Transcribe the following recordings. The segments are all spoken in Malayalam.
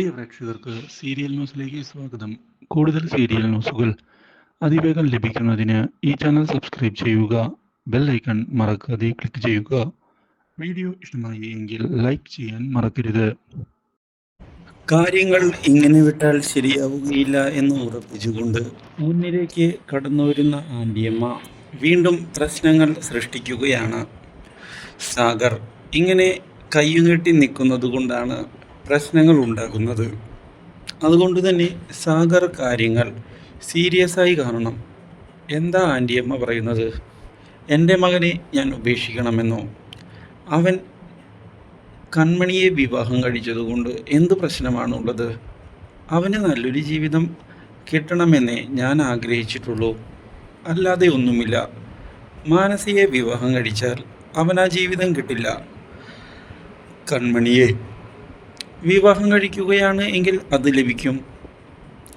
പ്രിയ പ്രേക്ഷകർക്ക് സീരിയൽ ന്യൂസിലേക്ക് സ്വാഗതം. കൂടുതൽ സീരിയൽ ന്യൂസുകൾ അതിവേഗം ലഭിക്കുന്നതിന് ഈ ചാനൽ സബ്സ്ക്രൈബ് ചെയ്യുക ബെൽ ഐക്കൺ മറക്കാതെ ക്ലിക്ക് ചെയ്യുക. വീഡിയോ ഇഷ്ടമായി എങ്കിൽ ലൈക്ക് ചെയ്യാൻ മറക്കരുത്. കാര്യങ്ങൾ ഇങ്ങനെ വിട്ടാൽ ശരിയാവുകയില്ല എന്ന് ഉറപ്പിച്ചുകൊണ്ട് മുന്നിലേക്ക് കടന്നു വരുന്ന ആന്റിയമ്മ വീണ്ടും പ്രശ്നങ്ങൾ സൃഷ്ടിക്കുകയാണ്. സാഗർ ഇങ്ങനെ കയ്യുകെട്ടി നിൽക്കുന്നത് കൊണ്ടാണ് പ്രശ്നങ്ങൾ ഉണ്ടാകുന്നത് അതുകൊണ്ട് തന്നെ സാഗർ കാര്യങ്ങൾ സീരിയസ് ആയി കാണണം. എന്താ ആന്റിയമ്മ പറയുന്നത്? എന്റെ മകനെ ഞാൻ ഉപേക്ഷിക്കണമെന്നോ? അവൻ കൺമണിയെ വിവാഹം കഴിച്ചതുകൊണ്ട് എന്ത് പ്രശ്നമാണുള്ളത്? അവന് നല്ലൊരു ജീവിതം കിട്ടണമെന്നേ ഞാൻ ആഗ്രഹിച്ചിട്ടുള്ളൂ. അല്ലാതെ ഒന്നുമില്ല. മാനസിയെ വിവാഹം കഴിച്ചാൽ അവൻ ആ ജീവിതം കിട്ടില്ല. കൺമണിയെ വിവാഹം കഴിക്കുകയാണ് എങ്കിൽ അത് ലഭിക്കും.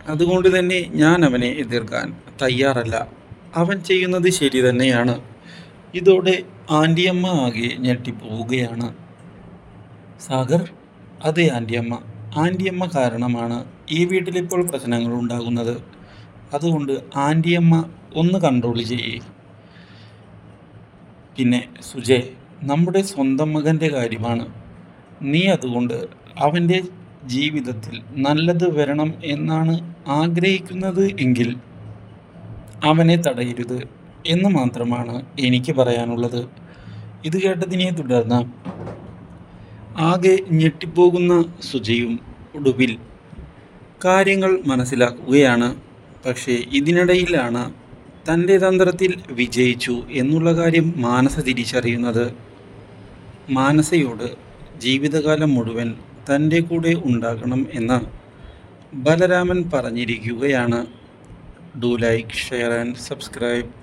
അതുകൊണ്ട് തന്നെ ഞാൻ അവനെ എതിർക്കാൻ തയ്യാറല്ല. അവൻ ചെയ്യുന്നത് ശരി തന്നെയാണ്. ഇതോടെ ആന്റിയമ്മ ആകെ ഞെട്ടിപ്പോവുകയാണ്. സാഗർ അതെ ആന്റിയമ്മ. ആന്റിയമ്മ കാരണമാണ് ഈ വീട്ടിലിപ്പോൾ പ്രശ്നങ്ങൾ ഉണ്ടാകുന്നത്. അതുകൊണ്ട് ആന്റിയമ്മ ഒന്ന് കൺട്രോൾ ചെയ്യേ. പിന്നെ സുജയ് നമ്മുടെ സ്വന്തം മകന്റെ കാര്യമാണ്. നീ അതുകൊണ്ട് അവന്റെ ജീവിതത്തിൽ നല്ലത് വരണം എന്നാണ് ആഗ്രഹിക്കുന്നത് എങ്കിൽ അവനെ തടയരുത് എന്ന് മാത്രമാണ് എനിക്ക് പറയാനുള്ളത്. ഇത് കേട്ടതിനെ തുടർന്ന് ആകെ ഞെട്ടിപ്പോകുന്ന സുജയും ഒടുവിൽ കാര്യങ്ങൾ മനസ്സിലാക്കുകയാണ്. പക്ഷേ ഇതിനിടയിലാണ് തന്റെ തന്ത്രത്തിൽ വിജയിച്ചു എന്നുള്ള കാര്യം മാനസ തിരിച്ചറിയുന്നത്. മാനസയോട് ജീവിതകാലം മുഴുവൻ തന്റെ കൂടെ ഉണ്ടാകണം എന്ന് ബലരാമൻ പറഞ്ഞിരിക്കുകയാണ്. Do like share and subscribe